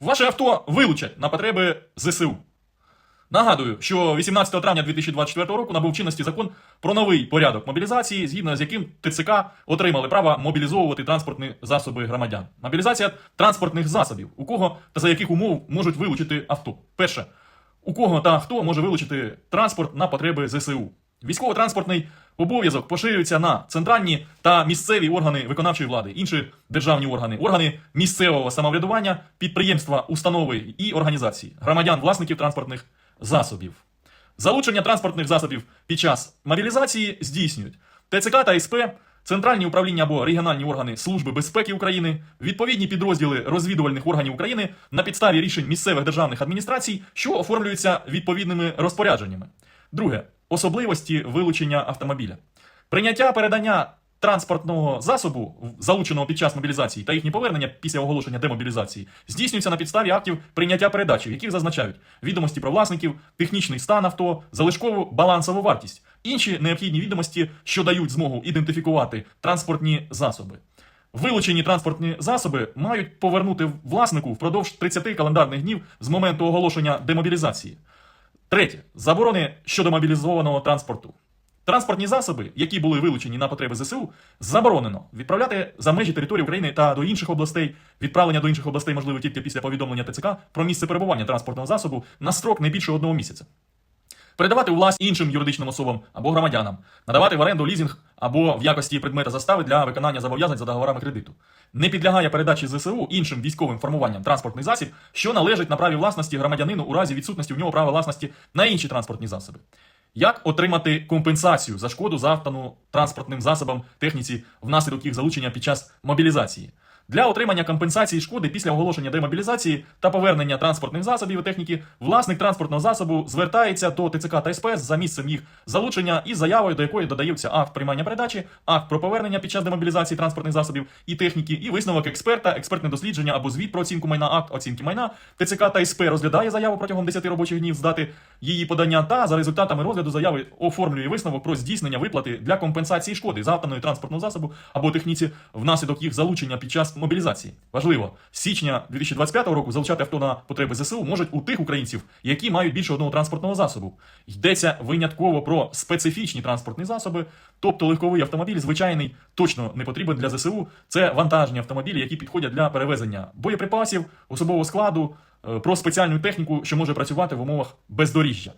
Ваше авто вилучать на потреби ЗСУ. Нагадую, що 18 травня 2024 року набув чинності закон про новий порядок мобілізації, згідно з яким ТЦК отримали право мобілізовувати транспортні засоби громадян. Мобілізація транспортних засобів, у кого та за яких умов можуть вилучити авто. Перше, у кого та хто може вилучити транспорт на потреби ЗСУ. Військово-транспортний обов'язок поширюється на центральні та місцеві органи виконавчої влади, інші державні органи, органи місцевого самоврядування, підприємства, установи і організації, громадян, власників транспортних засобів. Залучення транспортних засобів під час мобілізації здійснюють ТЦК та СП, центральні управління або регіональні органи Служби безпеки України, відповідні підрозділи розвідувальних органів України на підставі рішень місцевих державних адміністрацій, що оформлюються відповідними розпорядженнями. Друге особливості вилучення автомобіля. Прийняття передання транспортного засобу, залученого під час мобілізації, та їхнє повернення після оголошення демобілізації здійснюється на підставі актів прийняття передачі, в яких зазначають відомості про власників, технічний стан авто, залишкову балансову вартість, інші необхідні відомості, що дають змогу ідентифікувати транспортні засоби. Вилучені транспортні засоби мають повернути власнику впродовж 30 календарних днів з моменту оголошення демобілізації. Третє. Заборони щодо мобілізованого транспорту. Транспортні засоби, які були вилучені на потреби ЗСУ, заборонено відправляти за межі території України та до інших областей. Відправлення до інших областей можливо тільки після повідомлення ТЦК про місце перебування транспортного засобу на строк не більше одного місяця. Передавати власть іншим юридичним особам або громадянам, надавати в оренду лізинг або в якості предмета застави для виконання зобов'язань за договорами кредиту. Не підлягає передачі ЗСУ іншим військовим формуванням транспортний засіб, що належить на праві власності громадянину у разі відсутності в нього права власності на інші транспортні засоби. Як отримати компенсацію за шкоду завдану транспортним засобам техніці внаслідок їх залучення під час мобілізації? Для отримання компенсації шкоди після оголошення демобілізації та повернення транспортних засобів і техніки, власник транспортного засобу звертається до ТЦК та СП за місцем їх залучення із заявою, до якої додається акт приймання передачі, акт про повернення під час демобілізації транспортних засобів і техніки, і висновок експерта, експертне дослідження або звіт про оцінку майна, акт оцінки майна. ТЦК та СП розглядає заяву протягом 10 робочих днів з дати її подання та за результатами розгляду заяви оформлює висновок про здійснення виплати для компенсації шкоди завданої транспортного засобу або техніці внаслідок їх залучення під час мобілізації. Важливо, з січня 2025 року залучати авто на потреби ЗСУ можуть у тих українців, які мають більше одного транспортного засобу. Йдеться винятково про специфічні транспортні засоби, тобто легковий автомобіль, звичайний, точно не потрібен для ЗСУ. Це вантажні автомобілі, які підходять для перевезення боєприпасів, особового складу, е, про спеціальну техніку, що може працювати в умовах бездоріжжя.